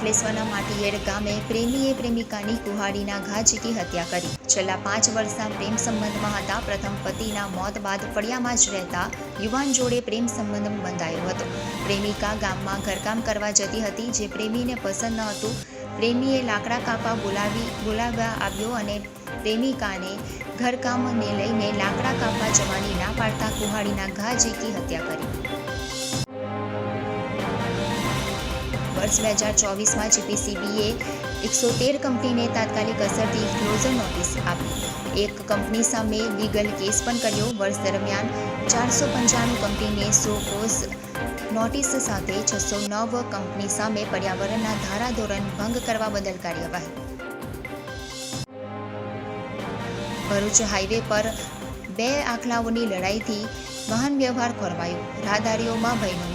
અંકલેશ્વરના માટીયેડ ગામે પ્રેમીએ પ્રેમિકાની કુહાડીના ઘા ઝીકી હત્યા કરી. છેલ્લા પાંચ વર્ષના પ્રેમ સંબંધમાં હતા. પ્રથમ પતિના મોત બાદ ફળિયામાં જ રહેતા યુવાન જોડે પ્રેમ સંબંધ બંધાયો હતો. પ્રેમિકા ગામમાં ઘરકામ કરવા જતી હતી. જે પ્રેમીને પસંદ ન હતું, પ્રેમીએ લાકડા કાપા બોલાવી, બોલાવવા આવ્યો અને પ્રેમિકાને ઘરકામને લઈને લાકડા કાપવા જવાની ના પાડતા કુહાડીના ઘા ઝીકી હત્યા કરી. વર્ષ બે હજાર ચોવીસમાં જીપીસીબીએ એકસો તેર કંપનીને તાત્કાલિક અસરથી ક્લોઝર નોટિસ આપી. એક કંપની સામે લીગલ કેસ પણ કર્યો. વર્ષ દરમિયાન ચારસો પંચાણું કંપનીને સો કોસ નોટિસ સાથે છસો નવ કંપની સામે પર્યાવરણના ધારાધોરણ ભંગ કરવા બદલ કાર્યવાહી. ભરૂચ હાઈવે પર બે આખલાઓની લડાઈથી વાહન વ્યવહાર ખોરવાયો. રાહદારીઓમાં ભયનો